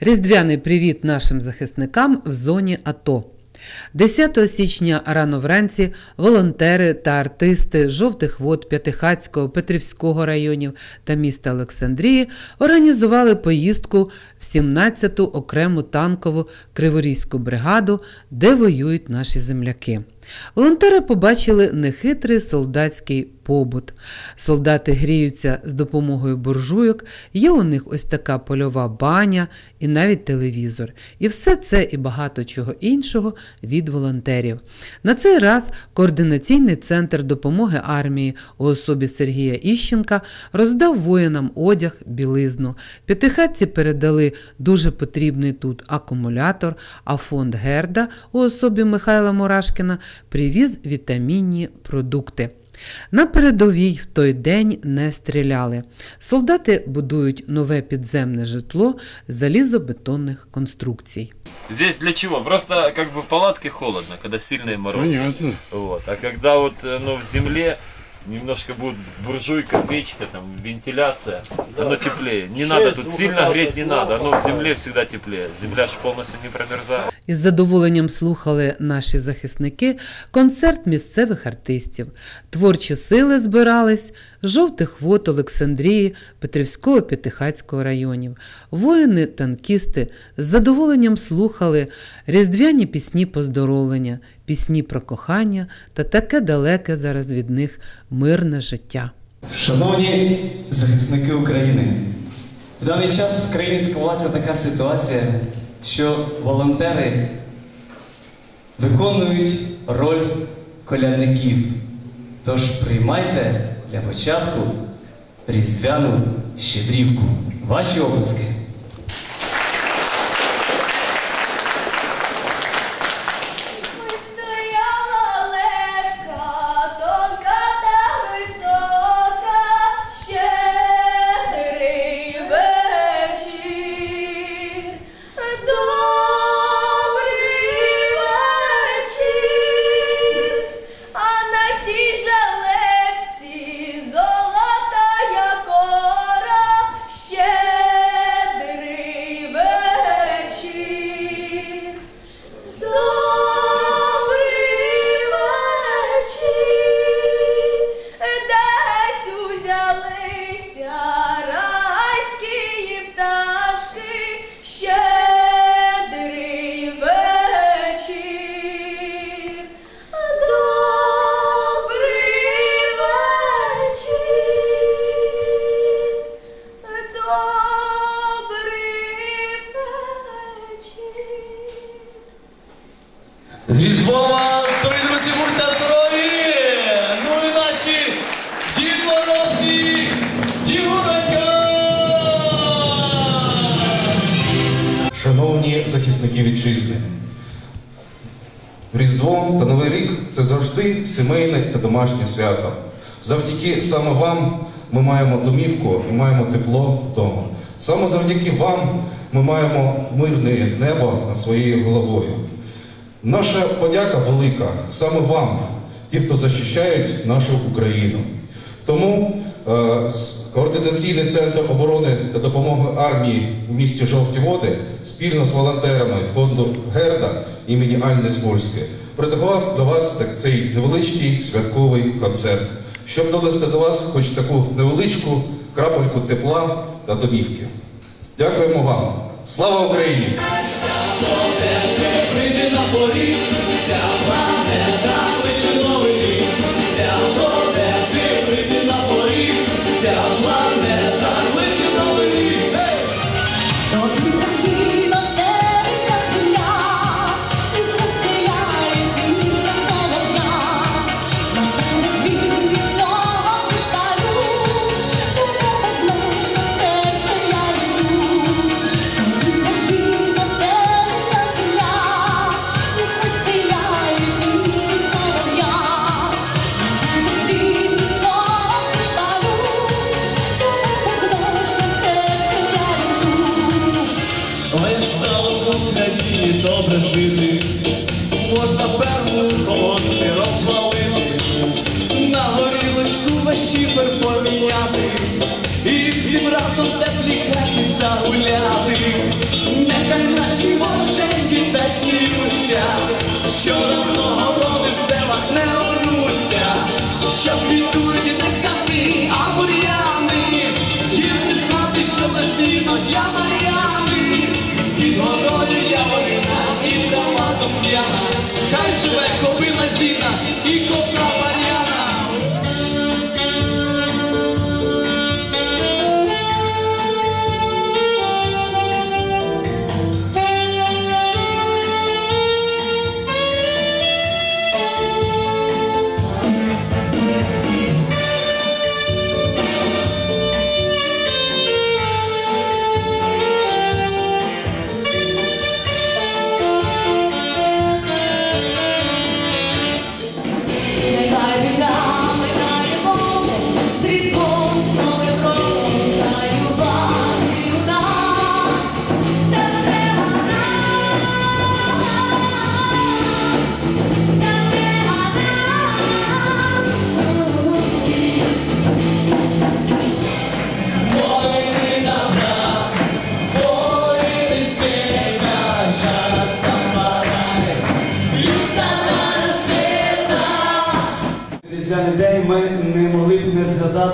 Різдвяний привіт нашим захисникам в зоні АТО. 10 січня рано вранці волонтери та артисти жовтих вод П'ятихацького, Петрівського районів та міста Олександрії організували поїздку в 17-ту окрему танкову Криворізьку бригаду, де воюють наші земляки. Волонтери побачили нехитрий солдатський побут. Солдати гріються з допомогою буржуйок, є у них ось така польова баня і навіть телевізор. І все це і багато чого іншого від волонтерів. На цей раз координаційний центр допомоги армії у особі Сергія Іщенка роздав воїнам одяг, білизну. П'ятихатці передали дуже потрібний тут акумулятор, а фонд Герда у особі Михайла Мурашкіна привіз вітамінні продукти. На передовій в той день не стріляли. Солдати будують нове підземне житло з залізобетонних конструкцій. Здесь для чего? Просто как бы в палатке холодно, когда сильные морозы. Понятно. Вот. А когда вот э, ну, в земле немножко будет буржуйка, печка, там, вентиляция, оно теплее. Не надо тут сильно греть не надо, оно в земле всегда теплее. Земля же полностью не промерзает. Із задоволенням слухали наші захисники концерт місцевих артистів. Творчі сили збирались жовтих вод Олександрії, Петрівського П'ятихацького районів. Воїни, танкісти з задоволенням слухали різдвяні пісні поздоровлення, пісні про кохання та таке далеке зараз від них мирне життя. Шановні захисники України, в даний час в країні склалася така ситуація, що волонтери виконують роль колядників. Тож приймайте для початку різдвяну щедрівку. Ваші обласки. Захисники вітчизни, Різдво та Новий рік це завжди сімейне та домашнє свято. Завдяки саме вам ми маємо домівку і маємо тепло вдома. Саме завдяки вам ми маємо мирне небо над своєю головою. Наша подяка велика саме вам, ті, хто захищають нашу Україну. Тому е, координаційний центр оборони та допомоги армії у місті Жовті Води спільно з волонтерами фонду Герда імені Альни Смольської приготував для вас так, цей невеличкий святковий концерт, щоб донести до вас хоч таку невеличку крапельку тепла та домівки. Дякуємо вам! Слава Україні! Поміняти,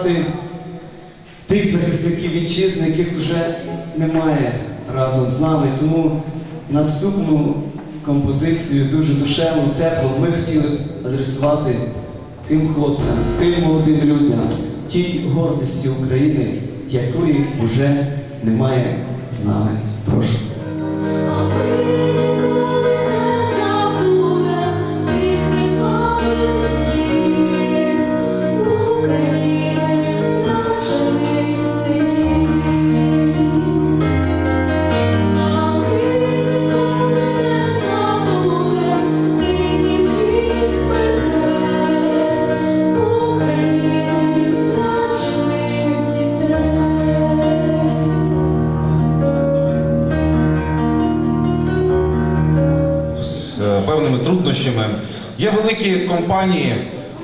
згадати тих захисників вітчизни, яких вже немає разом з нами. Тому наступну композицію дуже душевну, теплу ми хотіли адресувати тим хлопцям, тим молодим людям, тій гордості України, якої вже немає з нами. Прошу. Компанії,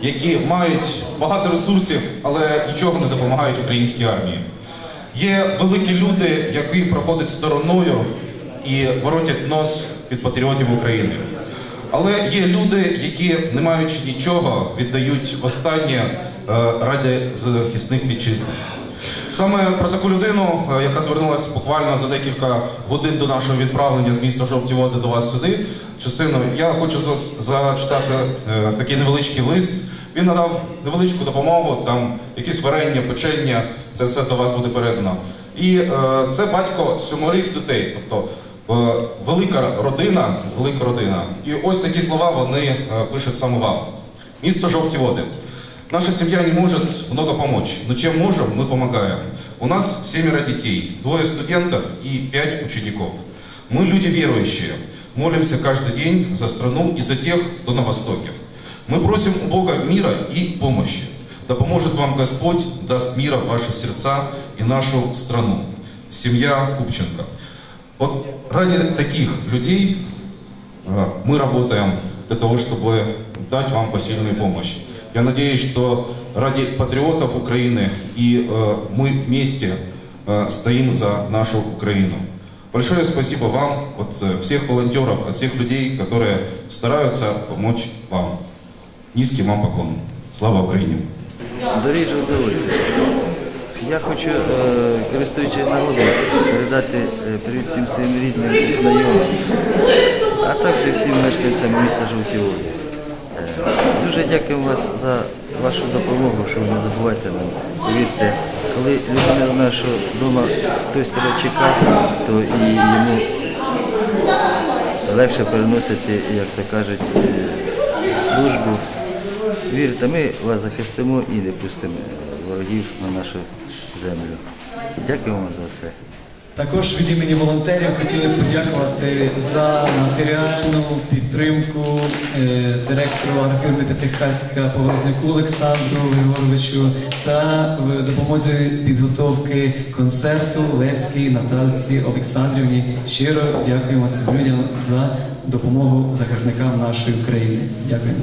які мають багато ресурсів, але нічого не допомагають українській армії. Є великі люди, які проходять стороною і воротять нос від патріотів України. Але є люди, які, не маючи нічого, віддають останнє е, ради захисних вітчизни. Саме про таку людину, е, яка звернулася буквально за декілька годин до нашого відправлення з міста Жовті Води до вас сюди, частину, я хочу зачитати е, такий невеличкий лист. Він надав невеличку допомогу, там якісь варення, печення, це все до вас буде передано. І е, це батько сьоморих дітей, тобто е, велика родина, велика родина. І ось такі слова вони е, пишуть саме вам. Місто Жовті Води. Наша семья не может много помочь, но чем можем, мы помогаем. У нас семеро детей, двое студентов и пять учеников. Мы люди верующие, молимся каждый день за страну и за тех, кто на Востоке. Мы просим у Бога мира и помощи. Да поможет вам Господь, даст мира в ваши сердца и нашу страну. Семья Купченко. Вот ради таких людей э, мы работаем для того, чтобы дать вам посильную помощь. Я надеюсь, что ради патриотов Украины и э, мы вместе э, стоим за нашу Украину. Большое спасибо вам от э, всех волонтеров, от всех людей, которые стараются помочь вам. Низкий вам поклон. Слава Украине! Дорогі жовтоводці, я хочу, е, користуючись нагодою, передати е, привіт всім своїм рідним і знайомим, а також всім мешканцям міста Жовті Води. Е, Дуже дякую вас за вашу допомогу, що ви не забувайте нам. Повірте, коли людина знає, що вдома хтось тебе чекає, то і йому легше переносити, як то кажуть, е, службу. Вірте, ми вас захистимо і не пустимо ворогів на нашу землю. Дякую вам за все. Також від імені волонтерів хотіли подякувати за матеріальну підтримку е, директору агрофірми П'ятихатська Повознику Олександру Григоровичу та в допомозі підготовки концерту Левській Наталці Олександрівні. Щиро дякуємо цим людям за допомогу захисникам нашої України. Дякую.